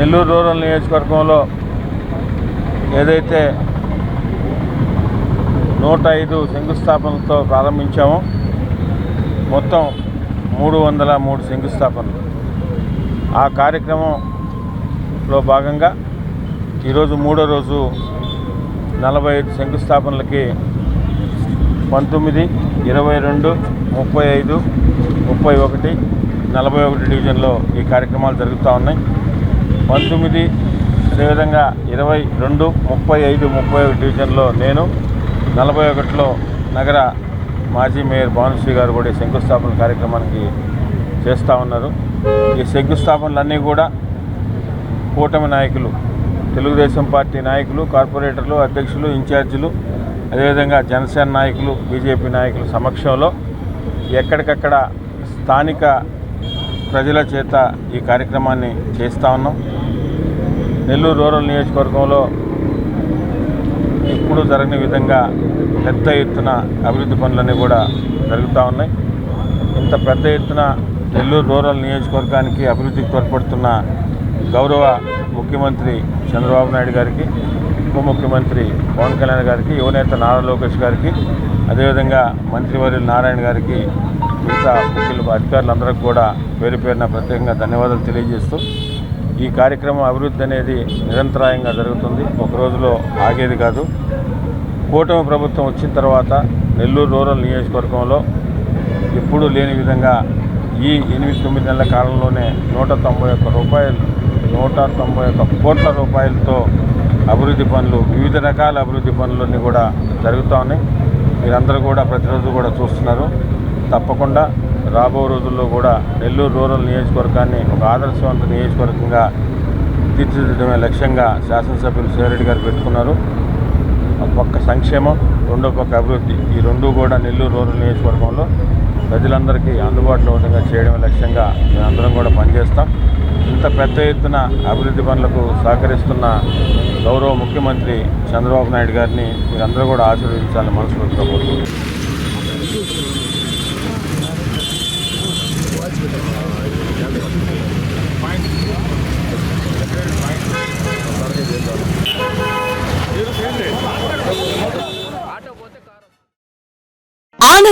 Nellore rural నియోజకవర్గంలో ఏదైతే నూట ఐదు శంకుస్థాపనలతో ప్రారంభించామో మొత్తం మూడు వందల మూడు శంకుస్థాపనలు. ఆ కార్యక్రమంలో భాగంగా ఈరోజు మూడో రోజు నలభై ఐదు శంకుస్థాపనలకి పంతొమ్మిది ఇరవై రెండు ముప్పై ఐదు ముప్పై ఒకటి నలభై ఒకటి డివిజన్లో ఈ కార్యక్రమాలు జరుగుతూ ఉన్నాయి. పంతొమ్మిది అదేవిధంగా ఇరవై రెండు ముప్పై ఐదు ముప్పై ఒకటి డివిజన్లో నేను నలభై ఒకటిలో నగర మాజీ మేయర్ భానుశ్రీ గారు కూడా ఈ శంకుస్థాపన కార్యక్రమానికి చేస్తూ ఉన్నారు. ఈ శంకుస్థాపనలన్నీ కూడా కూటమి నాయకులు తెలుగుదేశం పార్టీ నాయకులు కార్పొరేటర్లు అధ్యక్షులు ఇన్ఛార్జీలు అదేవిధంగా జనసేన నాయకులు బీజేపీ నాయకుల సమక్షంలో ఎక్కడికక్కడ స్థానిక ప్రజల చేత ఈ కార్యక్రమాన్ని చేస్తూ ఉన్నాం. నెల్లూరు రూరల్ నియోజకవర్గంలో ఎప్పుడూ జరగని విధంగా పెద్ద ఎత్తున అభివృద్ధి పనులన్నీ కూడా జరుగుతూ ఉన్నాయి. ఇంత పెద్ద ఎత్తున నెల్లూరు రూరల్ నియోజకవర్గానికి అభివృద్ధికి తోడ్పడుతున్న గౌరవ ముఖ్యమంత్రి చంద్రబాబు నాయుడు గారికి ఉప ముఖ్యమంత్రి పవన్ కళ్యాణ్ గారికి యువనేత నారా లోకేష్ గారికి అదేవిధంగా మంత్రివర్యులు నారాయణ గారికి మిగతా ముఖ్యులు అధికారులందరికీ కూడా పేరు పేరున ప్రత్యేకంగా ధన్యవాదాలు తెలియజేస్తూ ఈ కార్యక్రమం అభివృద్ధి అనేది నిరంతరాయంగా జరుగుతుంది. ఒక రోజులో ఆగేది కాదు. కూటమి ప్రభుత్వం వచ్చిన తర్వాత నెల్లూరు రూరల్ నియోజకవర్గంలో ఎప్పుడూ లేని విధంగా ఈ ఎనిమిది తొమ్మిది నెలల కాలంలోనే నూట తొంభై ఒక్క రూపాయలు నూట తొంభై ఒక్క కోట్ల రూపాయలతో అభివృద్ధి పనులు వివిధ రకాల అభివృద్ధి పనులన్నీ కూడా జరుగుతూ ఉన్నాయి. మీరందరూ కూడా ప్రతిరోజు కూడా చూస్తున్నారు. తప్పకుండా రాబో రోజుల్లో కూడా నెల్లూరు రూరల్ నియోజకవర్గాన్ని ఒక ఆదర్శవంత నియోజకవర్గంగా తీర్చిదిద్దడమే లక్ష్యంగా శాసనసభ్యులు శివరెడ్డి గారు పెట్టుకున్నారు. ఒక పక్క సంక్షేమం రెండో పక్క అభివృద్ధి. ఈ రెండు కూడా నెల్లూరు రూరల్ నియోజకవర్గంలో ప్రజలందరికీ అందుబాటులో విధంగా చేయడమే లక్ష్యంగా మేమందరం కూడా పనిచేస్తాం. ఇంత పెద్ద ఎత్తున అభివృద్ధి పనులకు సహకరిస్తున్న గౌరవ ముఖ్యమంత్రి చంద్రబాబు నాయుడు గారిని మీరందరూ కూడా ఆశీర్వదించాలని మనస్ఫూర్తిగా కోరుకుంటున్నాను Thank you.